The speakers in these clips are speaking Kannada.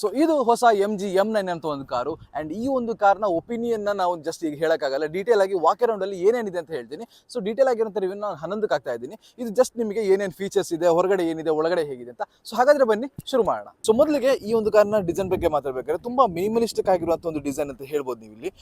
ಸೊ ಇದು ಹೊಸ ಎಂ ಜಿ ಎಂ ನೈನ್ ಅಂತ ಒಂದು ಕಾರು. ಆ್ಯಂಡ್ ಈ ಒಂದು ಕಾರ್ನ ಒಪಿನಿಯನ್ನ ನಾವು ಜಸ್ಟ್ ಈಗ ಹೇಳೋಕ್ಕಾಗಲ್ಲ. ಡೀಟೇಲ್ ಆಗಿ ವಾಕ್ ಅರೌಂಡಲ್ಲಿ ಏನೇನಿದೆ ಅಂತ ಹೇಳ್ತೀನಿ. ಸೊ ಡೀಟೇಲ್ ಆಗಿರೋಂಥ ರಿವ್ಯೂ ನಾನು ಹನ್ನೊಂದಕ್ಕೆ ಆಗ್ತಾ ಇದ್ದೀನಿ. ಇದು ಜಸ್ಟ್ ನಿಮಗೆ ಏನೇನು ಫೀಚರ್ಸ್ ಇದೆ, ಹೊರಗಡೆ ಏನಿದೆ, ಒಳಗಡೆ ಹೇಗಿದೆ ಅಂತ. ಸೊ ಹಾಗಾದ್ರೆ ಬನ್ನಿ, ಶುರು ಮಾಡೋಣ. ಸೊ ಮೊದಲಿಗೆ ಈ ಒಂದು ಕಾರ್ನ ಡಿಸೈನ್ ಬಗ್ಗೆ ಮಾತಾಡಬೇಕಾದ್ರೆ ತುಂಬಾ ಮಿನಿಮಲಿಸ್ಟಿಕ್ ಆಗಿರುವಂಥ ಒಂದು ಡಿಸೈನ್ ಅಂತ ಹೇಳ್ಬೋದು ನೀವು ಇಲ್ಲಿ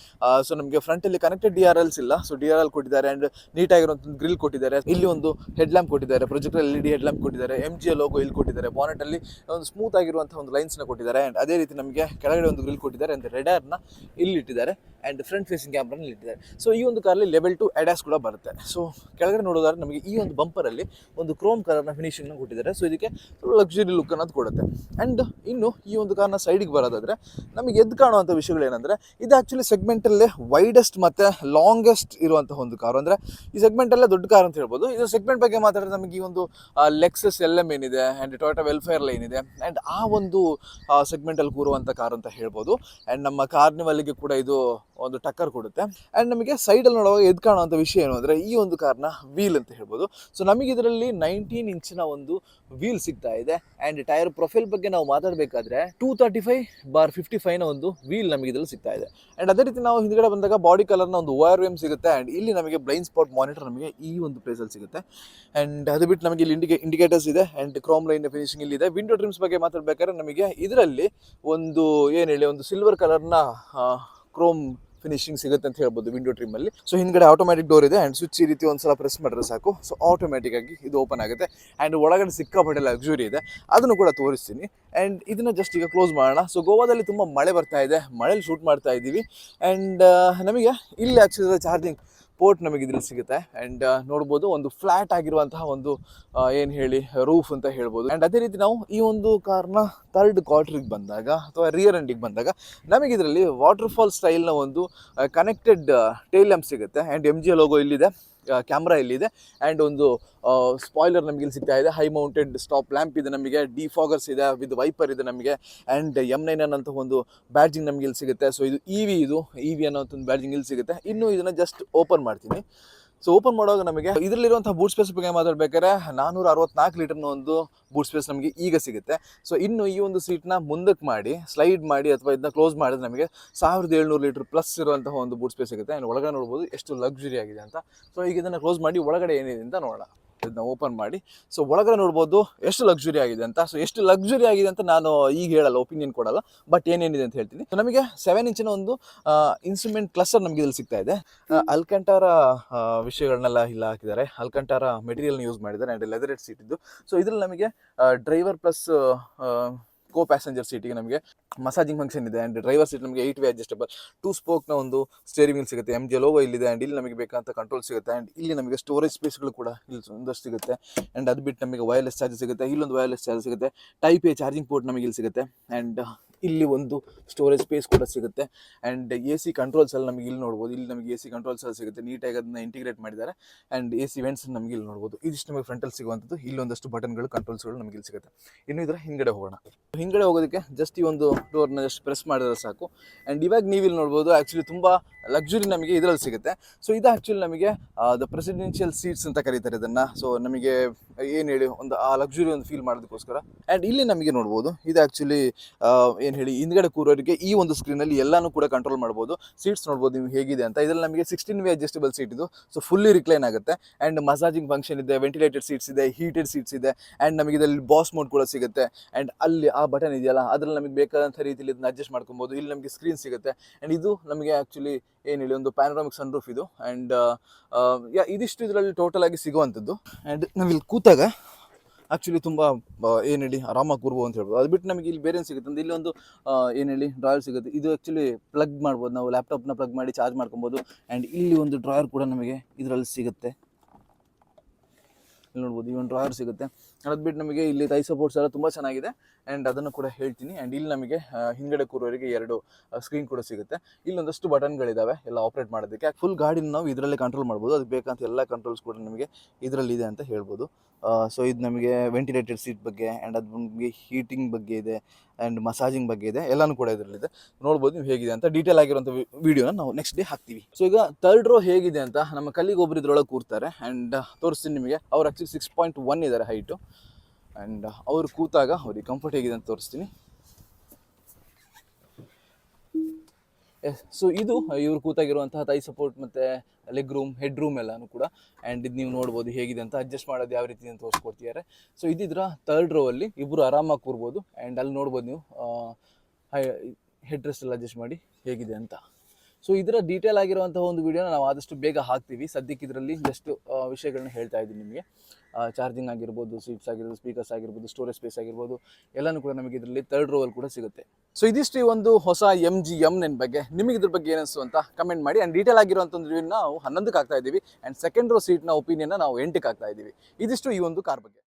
ಸೊ ನಮಗೆ ಫ್ರಂಟಲ್ಲಿ ಕನೆಕ್ಟೆಡ್ ಡಿ ಆರ್ ಎಲ್ಸ್ ಇಲ್ಲ. ಸೊ ಡಿ ಆರ್ ಎಲ್ ಕೊಟ್ಟಿದ್ದಾರೆ ಆ್ಯಂಡ್ ನೀಟಾಗಿರುವಂಥ ಗ್ರಿಲ್ ಕೊಟ್ಟಿದ್ದಾರೆ. ಇಲ್ಲಿ ಒಂದು ಹೆಡ್ ಲ್ಯಾಂಪ್ ಕೊಟ್ಟಿದ್ದಾರೆ. Projector L E D head lamp ಕೊಟ್ಟಿದ್ದಾರೆ ಎಂ ಜಿ ಲೋಗೋ ಇಲ್ಲಿ ಕೊಟ್ಟಿದ್ದಾರೆ. ಬಾನೆಟ್ ಅಲ್ಲಿ ಒಂದು ಸ್ಮೂತ್ ಆಗಿರುವಂಥ ಒಂದು ಲೈನ್ಸ್ನ ಕೊಟ್ಟಿದ್ದಾರೆ. ಆ್ಯಂಡ್ ಅದೇ ರೀತಿ ನಮಗೆ ಕೆಳಗಡೆ ಒಂದು ಗ್ರಿಲ್ ಕೊಟ್ಟಿದ್ದಾರೆ ಅಂದ್ರೆ ರೆಡರ್ನ ಇಲ್ಲಿ ಇಟ್ಟಿದ್ದಾರೆ ಆ್ಯಂಡ್ ಫ್ರಂಟ್ ಫೇಸಿಂಗ್ ಕ್ಯಾಮ್ರನ ಇಟ್ಟಿದ್ದಾರೆ. ಸೊ ಈ ಒಂದು ಕಾರಲ್ಲಿ ಲೆವೆಲ್ ಟು ಅಡ್ಯಾಸ್ ಕೂಡ ಬರುತ್ತೆ. ಸೊ ಕೆಳಗಡೆ ನೋಡೋದಾದ್ರೆ ನಮಗೆ ಈ ಒಂದು ಬಂಪರಲ್ಲಿ ಒಂದು ಕ್ರೋಮ್ ಕಲರ್ನ ಫಿನಿಶಿಂಗ್ನ ಕೊಟ್ಟಿದ್ದಾರೆ. ಸೊ ಇದಕ್ಕೆ ಲಕ್ಸುರಿ ಲುಕ್ ಅನ್ನೋದು ಕೊಡುತ್ತೆ. ಆ್ಯಂಡ್ ಇನ್ನು ಈ ಒಂದು ಕಾರ್ನ ಸೈಡಿಗೆ ಬರೋದಾದರೆ ನಮಗೆ ಎದ್ದು ಕಾಣುವಂಥ ವಿಷಯಗಳು ಏನಂದರೆ ಇದು ಆ್ಯಕ್ಚುಲಿ ಸೆಗ್ಮೆಂಟಲ್ಲೇ ವೈಡೆಸ್ಟ್ ಮತ್ತು ಲಾಂಗೆಸ್ಟ್ ಇರುವಂತಹ ಒಂದು ಕಾರು ಅಂದರೆ ಈ ಸೆಗ್ಮೆಂಟಲ್ಲೇ ದೊಡ್ಡ ಕಾರ್ ಅಂತ ಹೇಳ್ಬೋದು. ಇದು ಸೆಗ್ಮೆಂಟ್ ಬಗ್ಗೆ ಮಾತಾಡಿದ್ರೆ ನಮಗೆ ಈ ಒಂದು ಲೆಕ್ಸಸ್ ಎಲ್ ಎಂ ಏನಿದೆ ಆ್ಯಂಡ್ ಟೊಯೋಟಾ ವೆಲ್ಫೇರ್ ಲೈನ್ ಇದೆ. ಆ್ಯಂಡ್ ಆ ಒಂದು ಸೆಗ್ಮೆಂಟಲ್ಲಿ ಕೂರುವಂಥ ಕಾರ್ ಅಂತ ಹೇಳ್ಬೋದು. ಆ್ಯಂಡ್ ನಮ್ಮ ಕಾರ್ನಿವಲ್ಗೆ ಕೂಡ ಇದು ಒಂದು ಟಕ್ಕರ್ ಕೊಡುತ್ತೆ. ಆ್ಯಂಡ್ ನಮಗೆ ಸೈಡಲ್ಲಿ ನೋಡುವಾಗ ಎದ್ದು ಕಾಣುವಂಥ ವಿಷಯ ಏನು ಅಂದರೆ ಈ ಒಂದು ಕಾರ್ನ ವೀಲ್ ಅಂತ ಹೇಳ್ಬೋದು. ಸೊ ನಮಗೆ ಇದರಲ್ಲಿ ನೈನ್ಟೀನ್ ಇಂಚಿನ ಒಂದು ವೀಲ್ ಸಿಗ್ತಾ ಇದೆ. ಆ್ಯಂಡ್ ಟೈರ್ ಪ್ರೊಫೈಲ್ ಬಗ್ಗೆ ನಾವು ಮಾತಾಡಬೇಕಾದ್ರೆ two thirty five bar fifty ಫೈವ್ನ ಒಂದು ವೀಲ್ ನಮಗೆ ಇದರಲ್ಲಿ ಸಿಗ್ತಾ ಇದೆ. ಆ್ಯಂಡ್ ಅದೇ ರೀತಿ ನಾವು ಹಿಂದ್ಗಡೆ ಬಂದಾಗ ಬಾಡಿ ಕಲರ್ನ ಒಂದು ವೈರ್ ವೇಮ್ ಸಿಗುತ್ತೆ. ಆ್ಯಂಡ್ ಇಲ್ಲಿ ನಮಗೆ ಬ್ಲೈನ್ ಸ್ಪಾಟ್ ಮಾನಿಟರ್ ನಮಗೆ ಈ ಒಂದು ಪ್ಲೇಸಲ್ಲಿ ಸಿಗುತ್ತೆ. ಆ್ಯಂಡ್ ಅದು ಬಿಟ್ಟು ನಮಗೆ ಇಲ್ಲಿ ಇಂಡಿಕೇ ಇಂಡಿಕೇಟರ್ಸ್ ಇದೆ. ಆ್ಯಂಡ್ ಕ್ರೋಮ್ ಲೈನ್ ಫಿನಿಶಿಂಗ್ ಇಲ್ಲಿ ಇದೆ. ವಿಂಡೋ ಟ್ರಿಮ್ಸ್ ಬಗ್ಗೆ ಮಾತಾಡಬೇಕಾದ್ರೆ ನಮಗೆ ಇದರಲ್ಲಿ ಒಂದು ಏನು ಹೇಳಿ ಒಂದು ಸಿಲ್ವರ್ ಕಲರ್ನ ಕ್ರೋಮ್ ಫಿನಿಶಿಂಗ್ ಸಿಗುತ್ತೆ ಅಂತ ಹೇಳ್ಬೋದು ವಿಂಡೋ ಟ್ರಿಮ್ ಅಲ್ಲಿ. ಸೊ ಹಿಂದ್ಗಡೆ ಆಟೋಮ್ಯಾಟಿಕ್ ಡೋರ್ ಇದೆ ಅಂಡ್ ಸ್ವಿಚ್ ಈ ರೀತಿ ಒಂದ್ಸಲ ಪ್ರೆಸ್ ಮಾಡಿದ್ರೆ ಸಾಕು. ಸೊ ಆಟೋಮ್ಯಾಟಿಕ್ ಆಗಿ ಇದು ಓಪನ್ ಆಗುತ್ತೆ. ಅಂಡ್ ಒಳಗಡೆ ಸಿಕ್ಕಾಪಟ್ಟೆ ಲಕ್ಸುರಿ ಇದೆ. ಅದನ್ನು ಕೂಡ ತೋರಿಸ್ತೀನಿ. ಅಂಡ್ ಇದನ್ನ ಜಸ್ಟ್ ಈಗ ಕ್ಲೋಸ್ ಮಾಡೋಣ. ಸೊ ಗೋವಾದಲ್ಲಿ ತುಂಬಾ ಮಳೆ ಬರ್ತಾ ಇದೆ. ಮಳೆಲಿ ಶೂಟ್ ಮಾಡ್ತಾ ಇದ್ದೀವಿ. ಅಂಡ್ ನಮಗೆ ಇಲ್ಲಿ ಆ್ಯಕ್ಚುಲಿ ಚಾರ್ಜಿಂಗ್ ಪೋರ್ಟ್ ನಮಗೆ ಇದರಲ್ಲಿ ಸಿಗುತ್ತೆ. ಆ್ಯಂಡ್ ನೋಡ್ಬೋದು ಒಂದು ಫ್ಲಾಟ್ ಆಗಿರುವಂತಹ ಒಂದು ಏನು ಹೇಳಿ ರೂಫ್ ಅಂತ ಹೇಳ್ಬೋದು. ಆ್ಯಂಡ್ ಅದೇ ರೀತಿ ನಾವು ಈ ಒಂದು ಕಾರ್ನ ಥರ್ಡ್ ಕ್ವಾರ್ಟ್ರಿಗೆ ಬಂದಾಗ ಅಥವಾ ರಿಯರ್ ಎಂಡಿಗೆ ಬಂದಾಗ ನಮಗೆ ಇದರಲ್ಲಿ ವಾಟರ್ ಫಾಲ್ ಸ್ಟೈಲ್ನ ಒಂದು ಕನೆಕ್ಟೆಡ್ ಟೇಲ್ ಲ್ಯಾಂಪ್ ಸಿಗುತ್ತೆ. ಆ್ಯಂಡ್ ಎಂ ಜಿ ಲೋಗೋ ಇಲ್ಲಿದೆ. ಕ್ಯಾಮ್ರಾ ಇಲ್ಲಿದೆ. ಆ್ಯಂಡ್ ಒಂದು ಸ್ಪಾಯ್ಲರ್ ನಮಗೆ ಇಲ್ಲಿ ಸಿಗ್ತಾ ಇದೆ. ಹೈ ಮೌಂಟೆಡ್ ಸ್ಟಾಪ್ ಲ್ಯಾಂಪ್ ಇದೆ ನಮಗೆ. ಡಿ ಡಿಫಾಗರ್ಸ್ ಇದೆ ವಿತ್ ವೈಪರ್ ಇದೆ ನಮಗೆ. ಆ್ಯಂಡ್ ಎಂ ನೈನ್ ಅನ್ನೋಂಥ ಒಂದು ಬ್ಯಾಡ್ಜಿಂಗ್ ನಮಗೆ ಇಲ್ಲಿ ಸಿಗುತ್ತೆ. ಸೊ ಇದು ಇ ವಿ ಇದು. ಇ ವಿ ಅನ್ನೋ ಒಂದು ಬ್ಯಾಡ್ಜಿಂಗ್ ಇಲ್ಲಿ ಸಿಗುತ್ತೆ. ಇನ್ನು ಇದನ್ನು ಜಸ್ಟ್ ಓಪನ್ ಮಾಡ್ತೀನಿ. ಸೊ ಓಪನ್ ಮಾಡುವಾಗ ನಮಗೆ ಇದರಲ್ಲಿರುವಂಥ ಬೂಟ್ ಸ್ಪೇಸ್ ಬಗ್ಗೆ ಮಾತಾಡ್ಬೇಕಾದ್ರೆ ನಾನೂರ ಅರವತ್ನಾಲ್ಕು ಲೀಟರ್ನ ಒಂದು ಬೂಟ್ ಸ್ಪೇಸ್ ನಮಗೆ ಈಗ ಸಿಗುತ್ತೆ. ಸೊ ಇನ್ನು ಈ ಒಂದು ಸೀಟ್ನ ಮುಂದಕ್ಕೆ ಮಾಡಿ ಸ್ಲೈಡ್ ಮಾಡಿ ಅಥವಾ ಇದನ್ನ ಕ್ಲೋಸ್ ಮಾಡಿದ್ರೆ ನಮಗೆ ಸಾವಿರದ ಏಳ್ನೂರು ಲೀಟರ್ ಪ್ಲಸ್ ಇರುವಂತಹ ಒಂದು ಬೂಟ್ ಸ್ಪೇಸ್ ಸಿಗುತ್ತೆ. ಆ್ಯಂಡ್ ಒಳಗಡೆ ನೋಡ್ಬೋದು ಎಷ್ಟು ಲಕ್ಸುರಿ ಆಗಿದೆ ಅಂತ. ಸೊ ಈಗ ಇದನ್ನು ಕ್ಲೋಸ್ ಮಾಡಿ ಒಳಗಡೆ ಏನಿದೆ ಅಂತ ನೋಡೋಣ. ಇದನ್ನ ಓಪನ್ ಮಾಡಿ. ಸೊ ಒಳಗಡೆ ನೋಡ್ಬೋದು ಎಷ್ಟು ಲಕ್ಸುರಿ ಆಗಿದೆ ಅಂತ. ಸೊ ಎಷ್ಟು ಲಕ್ಸುರಿ ಆಗಿದೆ ಅಂತ ನಾನು ಈಗ ಹೇಳಲ್ಲ ಒಪಿನಿಯನ್ ಕೊಡಲ್ಲ ಬಟ್ ಏನೇನಿದೆ ಅಂತ ಹೇಳ್ತೀನಿ. ನಮಗೆ ಸೆವೆನ್ ಇಂಚಿನ ಒಂದು ಇನ್ಸ್ಟ್ರೂಮೆಂಟ್ ಕ್ಲಸ್ಟರ್ ನಮಗೆ ಇಲ್ಲಿ ಸಿಗ್ತಾ ಇದೆ. ಅಲ್ಕಂಟಾರ ವಿಷಯಗಳನ್ನೆಲ್ಲ ಇಲ್ಲ ಹಾಕಿದ್ದಾರೆ. ಅಲ್ಕಂಟಾರ ಮೆಟೀರಿಯಲ್ನ ಯೂಸ್ ಮಾಡಿದ್ದಾರೆ. ಆ್ಯಂಡ್ ಲೆದರೆಡ್ ಸೀಟ್ ಇದ್ದು. ಸೊ ಇದರಲ್ಲಿ ನಮಗೆ ಡ್ರೈವರ್ ಪ್ಲಸ್ ಕೋ ಪ್ಯಾಸೆಂಜರ್ ಸೀಟಿಗೆ ನಮಗೆ ಮಸಾಜಿಂಗ್ ಫಂಕ್ಷನ್ ಇದೆ ಆ್ಯಂಡ್ ಡ್ರೈವರ್ ಸೀಟ್ ನಮಗೆ ಏಟ್ ವೇ ಅಡ್ಜಸ್ಟಬಲ್ ಟೂ ಸ್ಪೋಕ್ನ ಒಂದು ಸ್ಟೇರಿಂಗ್ ವೀಲ್ ಸಿಗುತ್ತೆ. ಎಂ ಜಿ ಲೋಗೋ ಇಲ್ಲಿದೆ ಆ್ಯಂಡ್ ಇಲ್ಲಿ ನಮಗೆ ಬೇಕಂತ ಕಂಟ್ರೋಲ್ ಸಿಗುತ್ತೆ. ಆ್ಯಂಡ್ ಇಲ್ಲಿ ನಮಗೆ ಸ್ಟೋರೇಜ್ ಸ್ಪೇಸ್ಗಳು ಕೂಡ ಇಲ್ಲಿ ಒಂದಷ್ಟು ಸಿಗುತ್ತೆ. ಆ್ಯಂಡ್ ಅದು ಬಿಟ್ಟು ನಮಗೆ ವೈರ್ಲೆಸ್ ಚಾರ್ಜ್ ಸಿಗುತ್ತೆ. ಇಲ್ಲೊಂದು ವೈರ್ಲೆಸ್ ಚಾರ್ಜ್ ಸಿಗುತ್ತೆ. ಟೈಪ್ ಎ ಚಾರ್ಜಿಂಗ್ ಪೋರ್ಟ್ ನಮಗೆ ಇಲ್ಲಿ ಸಿಗುತ್ತೆ. ಆ್ಯಂಡ್ ಇಲ್ಲಿ ಒಂದು ಸ್ಟೋರೇಜ್ ಸ್ಪೇಸ್ ಕೂಡ ಸಿಗುತ್ತೆ. ಆ್ಯಂಡ್ ಎ ಸಿ ಕಂಟ್ರೋಲ್ಸ್ ಎಲ್ಲ ನಮಗೆ ಇಲ್ಲಿ ನೋಡ್ಬೋದು. ಇಲ್ಲಿ ನಮಗೆ ಎ ಸಿ ಕಂಟ್ರೋಲ್ಸ್ ಎಲ್ಲ ಸಿಗುತ್ತೆ. ನೀಟಾಗಿ ಅದನ್ನ ಇಂಟಿಗ್ರೇಟ್ ಮಾಡಿದ್ದಾರೆ. ಆ್ಯಂಡ್ ಎ ಸಿ ವೆಂಟ್ಸ್ ನಮಗೆ ಇಲ್ಲಿ ನೋಡ್ಬೋದು. ಇದಿಷ್ಟು ನಮಗೆ ಫ್ರಂಟಲ್ಲಿ ಸಿಗುವಂಥದ್ದು. ಇಲ್ಲೊಂದಷ್ಟು ಬಟನ್ಗಳು ಕಂಟ್ರೋಲ್ಸ್ಗಳು ನಮಗೆ ಇಲ್ಲಿ ಸಿಗುತ್ತೆ. ಇನ್ನು ಇದರ ಹಿಂಗಡೆ ಹೋಗೋಣ. ಹಿಂಗಡೆ ಹೋಗೋದಕ್ಕೆ ಜಸ್ಟ್ ಈ ಒಂದು ಡೋರ್ನ ಜಸ್ಟ್ ಪ್ರೆಸ್ ಮಾಡಿದ್ರೆ ಸಾಕು. ಆ್ಯಂಡ್ ಇವಾಗ ನೀವು ಇಲ್ಲಿ ನೋಡ್ಬೋದು ಆ್ಯಕ್ಚುಲಿ ತುಂಬ ಲಕ್ಸುರಿ ನಮಗೆ ಇದರಲ್ಲಿ ಸಿಗುತ್ತೆ. ಸೊ ಇದು ಆ್ಯಕ್ಚುಲಿ ನಮಗೆ ದ ಪ್ರೆಸಿಡೆನ್ಷಿಯಲ್ ಸೀಟ್ಸ್ ಅಂತ ಕರೀತಾರೆ ಇದನ್ನು. ಸೊ ನಮಗೆ ಏನು ಹೇಳಿ, ಒಂದು, ಆ ಲಕ್ಸುರಿ ಒಂದು ಫೀಲ್ ಮಾಡೋದಕ್ಕೋಸ್ಕರ. ಆ್ಯಂಡ್ ಇಲ್ಲಿ ನಮಗೆ ನೋಡ್ಬೋದು, ಇದು ಆ್ಯಕ್ಚುಲಿ ಏನು ಹೇಳಿ, ಹಿಂದ್ಗಡೆ ಕೂರೋರಿಗೆ ಈ ಒಂದು ಸ್ಕ್ರೀನಲ್ಲಿ ಎಲ್ಲನೂ ಕೂಡ ಕಂಟ್ರೋಲ್ ಮಾಡ್ಬೋದು. ಸೀಟ್ಸ್ ನೋಡ್ಬೋದು ನೀವು ಹೇಗಿದೆ ಅಂತ. ಇದರಲ್ಲಿ ನಮಗೆ ಸಿಕ್ಸ್ಟೀನ್ ವೇ ಅಡ್ಜಸ್ಟಬಲ್ ಸೀಟ್ ಇದು. ಸೊ ಫುಲ್ಲಿ ರಿಕ್ಲೈನ್ ಆಗುತ್ತೆ. ಆ್ಯಂಡ್ ಮಸಾಜಿಂಗ್ ಫಂಕ್ಷನ್ ಇದೆ ವೆಂಟಿಲೇಟೆಡ್ ಸೀಟ್ಸ್ ಇದೆ ಹೀಟೆಡ್ ಸೀಟ್ಸ್ ಇದೆ. ಆ್ಯಂಡ್ ನಮಗೆ ಇದರಲ್ಲಿ ಬಾಸ್ ಮೋಡ್ ಕೂಡ ಸಿಗುತ್ತೆ. ಆ್ಯಂಡ್ ಅಲ್ಲಿ ಆ ಬಟನ್ ಇದೆಯಲ್ಲ, ಅದ್ರಲ್ಲಿ ನಮಗೆ ಬೇಕಾದಂಥ ರೀತಿಯಲ್ಲಿ ಇದನ್ನ ಅಡ್ಜಸ್ಟ್ ಮಾಡ್ಕೊಬೋದು. ಇಲ್ಲಿ ನಮಗೆ ಸ್ಕ್ರೀನ್ ಸಿಗುತ್ತೆ. ಆ್ಯಂಡ್ ಇದು ನಮಗೆ ಆ್ಯಕ್ಚುಲಿ ಏನು ಹೇಳಿ, ಒಂದು ಪ್ಯಾನರಾಮಿಕ್ ಸನ್ ರೂಫ್ ಇದು ಆ್ಯಂಡ್ ಇದಿಷ್ಟು ಇದರಲ್ಲಿ ಟೋಟಲ್ ಆಗಿ ಸಿಗುವಂಥದ್ದು. ಆ್ಯಂಡ್ ನಾವಿಲ್ಲಿ ಕೂತಾಗ ಆ್ಯಕ್ಚುಲಿ ತುಂಬ ಏನು ಹೇಳಿ ಆರಾಮಾಗಿ ಕೂರ್ಬೋದು ಅಂತ ಹೇಳ್ಬೋದು. ಅದು ಬಿಟ್ಟು ನಮಗೆ ಇಲ್ಲಿ ಬೇರೆ ಸಿಗುತ್ತೆ ಅಂದರೆ ಇಲ್ಲಿ ಒಂದು ಏನು ಹೇಳಿ ಡ್ರಾಯರ್ ಸಿಗುತ್ತೆ. ಇದು ಆ್ಯಕ್ಚುಲಿ ಪ್ಲಗ್ ಮಾಡ್ಬೋದು. ನಾವು ಲ್ಯಾಪ್ಟಾಪ್ನ ಪ್ಲಗ್ ಮಾಡಿ ಚಾರ್ಜ್ ಮಾಡ್ಕೊಬೋದು. ಆ್ಯಂಡ್ ಇಲ್ಲಿ ಒಂದು ಡ್ರಾಯರ್ ಕೂಡ ನಮಗೆ ಇದರಲ್ಲಿ ಸಿಗುತ್ತೆ. ಇಲ್ಲಿ ನೋಡ್ಬೋದು ಈ ಒಂದು ಡ್ರಾಯರ್ ಸಿಗುತ್ತೆ. ಅದು ಬಿಟ್ಟು ನಮಗೆ ಇಲ್ಲಿ ತೈ ಸಪೋರ್ಟ್ಸ್ ಎಲ್ಲ ತುಂಬ ಚೆನ್ನಾಗಿದೆ. ಆ್ಯಂಡ್ ಅದನ್ನು ಕೂಡ ಹೇಳ್ತೀನಿ. ಆ್ಯಂಡ್ ಇಲ್ಲಿ ನಮಗೆ ಹಿಂಗಡೆ ಕೂರೋರಿಗೆ ಎರಡು ಸ್ಕ್ರೀನ್ ಕೂಡ ಸಿಗುತ್ತೆ. ಇಲ್ಲೊಂದಷ್ಟು ಬಟನ್ಗಳಿದ್ದಾವೆ ಎಲ್ಲ ಆಪ್ರೇಟ್ ಮಾಡೋದಕ್ಕೆ. ಫುಲ್ ಗಾಡಿನ ನಾವು ಇದರಲ್ಲೇ ಕಂಟ್ರೋಲ್ ಮಾಡ್ಬೋದು. ಅದಕ್ಕೆ ಬೇಕಂತ ಎಲ್ಲ ಕಂಟ್ರೋಲ್ಸ್ ಕೂಡ ನಮಗೆ ಇದರಲ್ಲಿ ಇದೆ ಅಂತ ಹೇಳ್ಬೋದು. ಸೊ ಇದು ನಮಗೆ ವೆಂಟಿಲೇಟೆಡ್ ಸೀಟ್ ಬಗ್ಗೆ ಆ್ಯಂಡ್ ಅದು ನಮಗೆ ಹೀಟಿಂಗ್ ಬಗ್ಗೆ ಇದೆ ಆ್ಯಂಡ್ ಮಸಾಜಿಂಗ್ ಬಗ್ಗೆ ಇದೆ, ಎಲ್ಲನೂ ಕೂಡ ಇದರಲ್ಲಿದೆ. ನೋಡ್ಬೋದು ನೀವು ಹೇಗಿದೆ ಅಂತ ಡೀಟೇಲ್ ಆಗಿರುವಂಥ ವಿಡಿಯೋನ ನಾವು ನೆಕ್ಸ್ಟ್ ಡೇ ಹಾಕ್ತೀವಿ. ಸೊ ಈಗ ತರ್ಡ್ ರೋ ಹೇಗಿದೆ ಅಂತ ನಮ್ಮ ಕಲ್ಲಿಗೆ ಒಬ್ಬರು ಇದ್ರೊಳಗೆ ಕೂರ್ತಾರೆ ಆ್ಯಂಡ್ ತೋರಿಸ್ತೀನಿ ನಿಮಗೆ, ಅವ್ರು ಸಿಕ್ಸ್ ಸಿಕ್ಸ್ ಪಾಯಿಂಟ್ ಒನ್ ಇದ್ದಾರೆ ಹೈಟು ಆ್ಯಂಡ್ ಅವರು ಕೂತಾಗ ಅವ್ರಿಗೆ ಕಂಫರ್ಟ್ ಹೇಗಿದೆ ಅಂತ ತೋರಿಸ್ತೀನಿ. ಎಸ್ ಸೊ ಇದು uh, ಇವರು ಕೂತಾಗಿರುವಂತಹ ತೈ ಸಪೋರ್ಟ್ ಮತ್ತು ಲೆಗ್ ರೂಮ್ ಹೆಡ್ ರೂಮ್ ಎಲ್ಲನೂ ಕೂಡ. ಆ್ಯಂಡ್ ಇದು ನೀವು ನೋಡ್ಬೋದು ಹೇಗಿದೆ ಅಂತ ಅಡ್ಜಸ್ಟ್ ಮಾಡೋದು ಯಾವ ರೀತಿ ಅಂತ ತೋರಿಸ್ಕೊಡ್ತಿದ್ದಾರೆ. ಸೊ ಇದ್ರ ತರ್ಡ್ ರೋ ಅಲ್ಲಿ ಇಬ್ಬರು ಆರಾಮಾಗಿ ಕೂರ್ಬೋದು. ಆ್ಯಂಡ್ ಅಲ್ಲಿ ನೋಡ್ಬೋದು ನೀವು uh, ಹೆಡ್ ರೆಸ್ಟ್ ಎಲ್ಲ ಅಡ್ಜಸ್ಟ್ ಮಾಡಿ ಹೇಗಿದೆ ಅಂತ. ಸೊ ಇದರ ಡೀಟೇಲ್ ಆಗಿರುವಂತಹ ಒಂದು ವಿಡಿಯೋನ ನಾವು ಆದಷ್ಟು ಬೇಗ ಹಾಕ್ತೀವಿ. ಸದ್ಯಕ್ಕೆ ಇದರಲ್ಲಿ ಜಸ್ಟ್ ವಿಷಯಗಳನ್ನ ಹೇಳ್ತಾ ಇದ್ದೀನಿ ನಿಮಗೆ. ಚಾರ್ಜಿಂಗ್ ಆಗಿರ್ಬೋದು ಸೀಟ್ಸ್ ಆಗಿರ್ಬೋದು ಸ್ಪೀಕರ್ಸ್ ಆಗಿರ್ಬೋದು ಸ್ಟೋರೇಜ್ ಸ್ಪೇಸ್ ಆಗಿರ್ಬೋದು, ಎಲ್ಲನೂ ಕೂಡ ನಮಗೆ ಇದರಲ್ಲಿ ತರ್ಡ್ ರೋವಲ್ಲಿ ಕೂಡ ಸಿಗುತ್ತೆ. ಸೊ ಇದಿಷ್ಟು ಈ ಒಂದು ಹೊಸ ಎಂ ಜಿ ಎಂ ನೆನ್ ಬಗ್ಗೆ. ನಿಮಗೆ ಇದ್ರ ಬಗ್ಗೆ ಏನಿಸ್ತು ಅಂತ ಕಮೆಂಟ್ ಮಾಡಿ. ಆ್ಯಂಡ್ ಡೀಟೇಲ್ ಆಗಿರುವಂಥ ಒಂದು ರಿವ್ಯೂನ ನಾವು ಹನ್ನೊಂದಕ್ಕೆ ಆಗ್ತಾ ಇದ್ದೀವಿ. ಆ್ಯಂಡ್ ಸೆಕೆಂಡ್ ರೋ ಸೀಟ್ನ ಒಪಿನಿಯನ್ನ ನಾವು ಎಂಟಕ್ಕೆ ಆಗ್ತಾ ಇದ್ದೀವಿ. ಇದಿಷ್ಟು ಈ ಒಂದು ಕಾರ್ ಬಗ್ಗೆ.